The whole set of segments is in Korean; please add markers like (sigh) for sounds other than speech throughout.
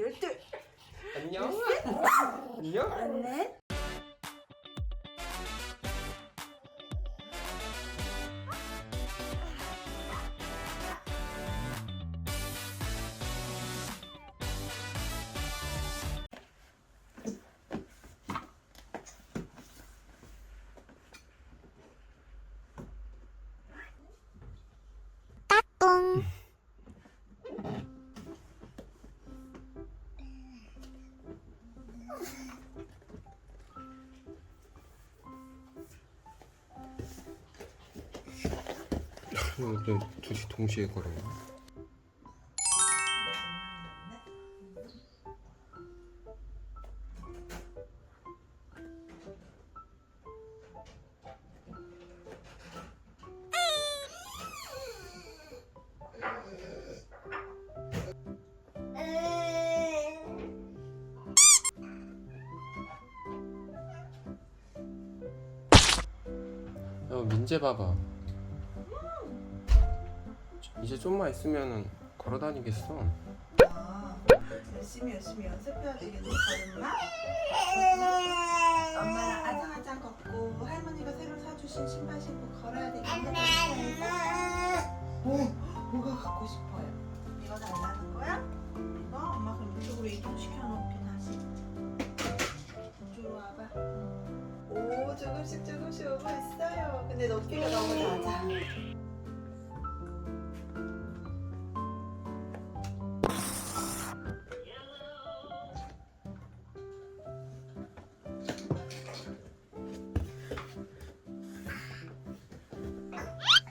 열둘, 안녕. 안녕. 넷. 또 둘이 동시에 걸어요. 야 민재 봐봐. 이제 좀만 있으면은 걸어 다니겠어. 아, 열심히 열심히 연습해야 되겠네, 걸음마. 엄마랑 아장아장 걷고 할머니가 새로 사주신 신발 신고 걸어야 되겠네. 오, 뭐가 갖고 싶어요? 이거 달라는 거야? 이거? 엄마 그럼 이쪽으로 이동시켜 놓을게 다시. 이쪽으로 와봐. 오, 조금씩 조금씩 오고 있어요. 근데 높이가 너무 낮아.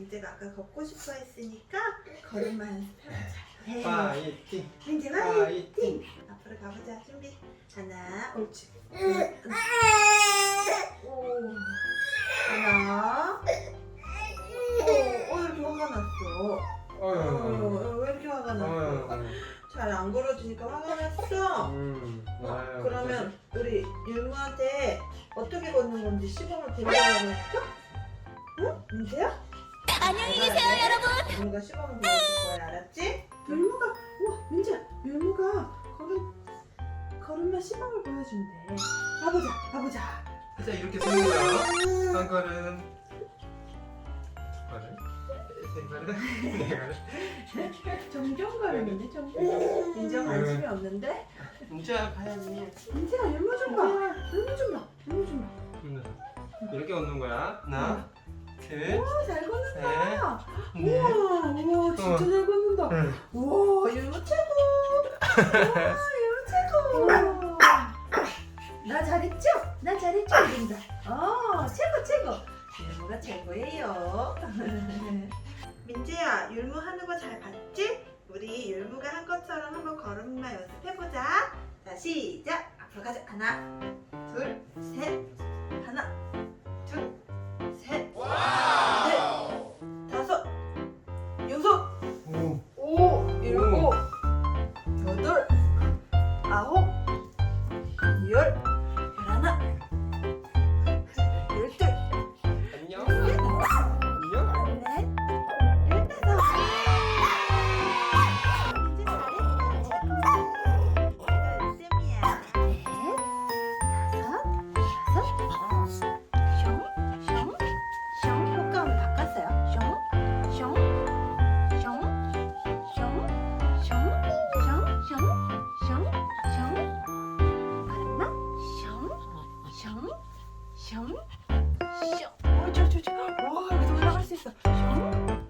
민재가 아까 걷고 싶어 했으니까 걸음마 연습해보자. 파이팅. 민재 파이팅. 앞으로 가보자. 준비. 하나, 옳지. 오. 하나. 오, 어, 이렇게 화가 났어. 어, 어휴. 왜 이렇게 화가 났어? 어휴. 잘안 걸어주니까 화가 났어. 음. 어, 그러면 우리 율무한테 어떻게 걷는 건지 시범을 보여달라고 할까? 응? 민재야? 안녕히 계세요, 여러분. 시범을 보여줄 거야, 알았지? 율무가, 우와, 민재야, 율무가 걸음, 걸음마 시범을 보여준대. 가보자, 가보자. 자 이렇게 세 거야. 한 걸음. 걸음. 세 걸음. 네 걸음. 정정 걸음이네, 정정. 민재가 관심이 없는데? 민재야 가야지. 민재야, 율무 좀 봐. 율무 좀 봐. 율무 좀 봐. 음. 이렇게 걷는 거야. 하나, 최고. 나 잘했죠? 나 잘했죠, 이린다. 어, 최고, 최고. 율무가 최고예요. 민재야, 율무 하는 거 잘 봤지? 우리 율무가 한 것처럼 한번 걸음마 연습해보자. 자, 시작. 앞으로 가자. 하나, 둘, 셋. 하나, 열, 숑, 숑. 어, 저, 저, 저. 와, 여기서 올라갈 수 있어. 숑,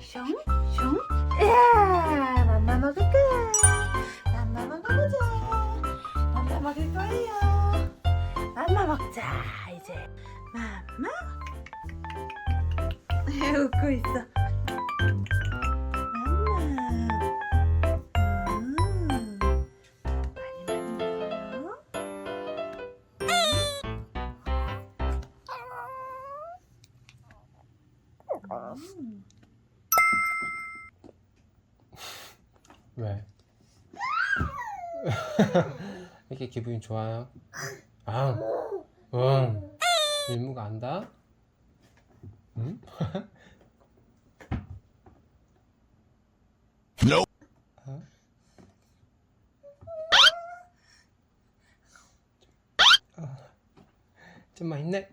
숑, 숑. 이야, 맘마 먹을 거야. 맘마 먹어보자. 맘마 먹을 거예요. 맘마 먹자, 이제. 맘마. (laughs) 웃고 있어. 왜? (laughs) 이렇게 기분이 좋아요? 아, 응. 일무가 안다? 응? (laughs) 어? 좀 많이 힘내.